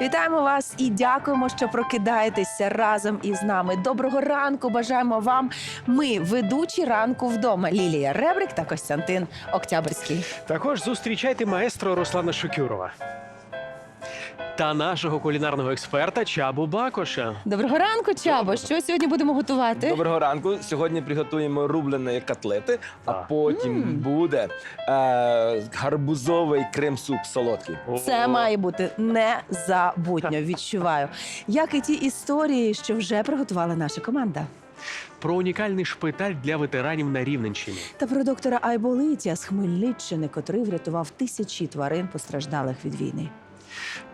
Вітаємо вас і дякуємо, що прокидаєтеся разом із нами. Доброго ранку бажаємо вам. Ми ведучі ранку вдома. Лілія Ребрик та Костянтин Октябрьський. Також зустрічайте маестро Руслана Шокюрова та нашого кулінарного експерта Чабу Бакоша. Доброго ранку, Чабо. Що сьогодні будемо готувати? Доброго ранку. Сьогодні приготуємо рублені котлети, а Так. потім буде е, гарбузовий крем-суп солодкий. Це О, має бути незабутньо. Відчуваю, як і ті історії, що вже приготувала наша команда. про унікальний шпиталь для ветеранів на Рівненщині. Та про доктора Айболитія з Хмельниччини, котрий врятував тисячі тварин постраждалих від війни.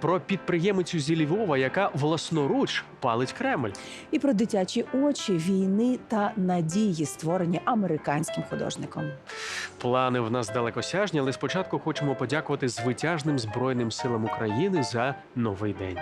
Про підприємицю зі Львова, яка власноруч палить Кремль. і про дитячі очі війни та надії, створені американським художником. Плани в нас далекосяжні, але спочатку хочемо подякувати звитяжним Збройним силам України за новий день.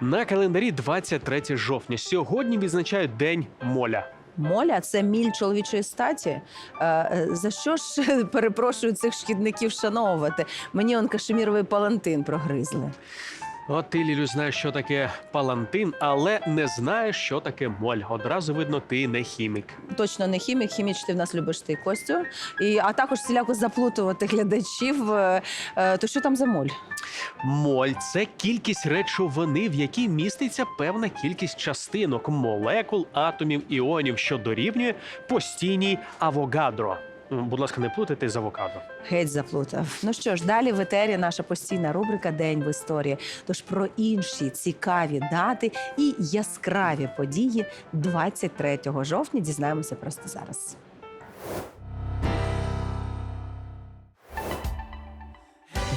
На календарі 23 жовтня. Сьогодні відзначають День моля. Моля це міль чоловічої статі. Е, За що ж перепрошую цих шкідників шановувати? Мені он кашеміровий палантин прогризли. От ти, Лілю, знаєш, що таке палантин, але не знаєш, що таке моль. Одразу видно, ти не хімік. Точно не хімік, хіміч ти в нас любиш ти Костю. І, а також всіляко заплутувати глядачів. Е, е, То що там за моль? Моль це кількість речовини, в якій міститься певна кількість частинок, молекул, атомів, іонів, що дорівнює постійній авогадро. Будь ласка, не плутайте з авокадо. Геть заплутав. Ну що ж, далі в етері наша постійна рубрика День в історії. Тож про інші цікаві дати і яскраві події 23 жовтня дізнаємося просто зараз. –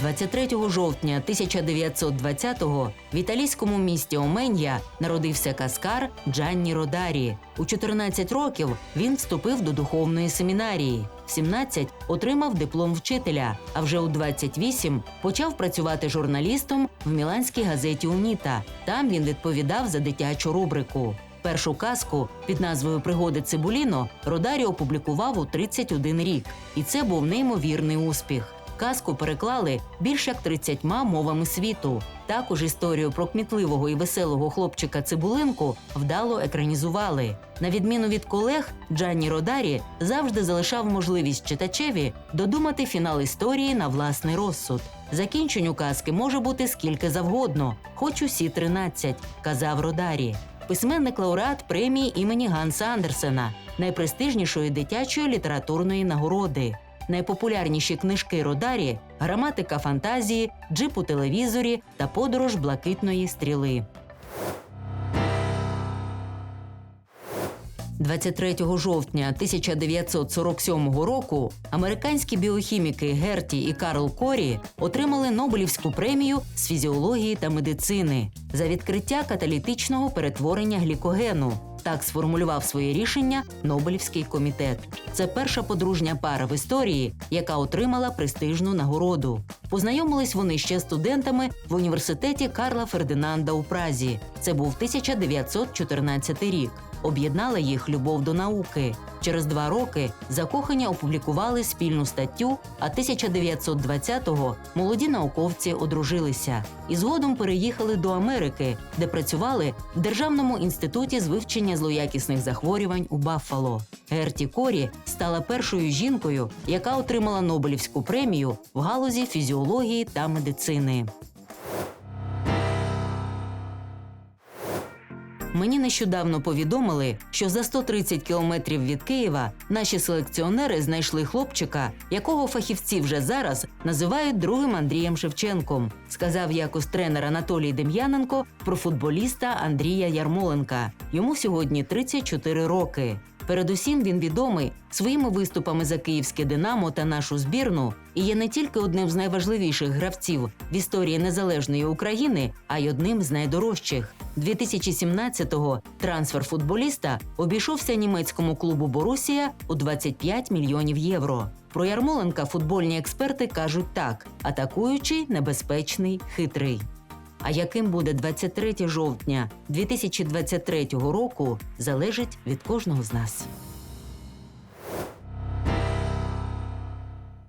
23 жовтня 1920-го в італійському місті Омен'я народився каскар Джанні Родарі. У 14 років він вступив до духовної семінарії. В 17 отримав диплом вчителя, а вже у 28 почав працювати журналістом в міланській газеті Уніта. Там він відповідав за дитячу рубрику. Першу казку під назвою Пригоди Цибуліно Родарі опублікував у 31 рік, і це був неймовірний успіх. Казку переклали більш як 30 мовами світу. Також історію про кмітливого і веселого хлопчика Цибулинку вдало екранізували. На відміну від колег, Джанні Родарі завжди залишав можливість читачеві додумати фінал історії на власний розсуд. Закінченню казки може бути скільки завгодно, хоч усі 13, казав Родарі. Письменник лауреат премії імені Ганса Андерсена, найпрестижнішої дитячої літературної нагороди. Найпопулярніші книжки Родарі граматика фантазії, джип у телевізорі та подорож блакитної стріли. 23 жовтня 1947 року американські біохіміки Герті і Карл Корі отримали Нобелівську премію з фізіології та медицини за відкриття каталітичного перетворення глікогену. Так сформулював своє рішення Нобелівський комітет. Це перша подружня пара в історії, яка отримала престижну нагороду. Познайомились вони ще студентами в університеті Карла Фердинанда у Празі. Це був 1914 рік. Об'єднала їх любов до науки. Через два роки закохані опублікували спільну статтю, а 1920-го молоді науковці одружилися і згодом переїхали до Америки, де працювали в Державному інституті з вивчення злоякісних захворювань у Баффало. Герті Корі стала першою жінкою, яка отримала Нобелівську премію в галузі фізіології та медицини. Мені нещодавно повідомили, що за 130 кілометрів від Києва наші селекціонери знайшли хлопчика, якого фахівці вже зараз називають другим Андрієм Шевченком. Сказав якось тренер Анатолій Дем'яненко про футболіста Андрія Ярмоленка. Йому сьогодні 34 роки. Передусім він відомий своїми виступами за київське Динамо та нашу збірну і є не тільки одним з найважливіших гравців в історії незалежної України, а й одним з найдорожчих. 2017-го трансфер футболіста обійшовся німецькому клубу Борусія у 25 мільйонів євро. Про Ярмоленка футбольні експерти кажуть так: атакуючий, небезпечний, хитрий. А яким буде 23 жовтня 2023 року, залежить від кожного з нас.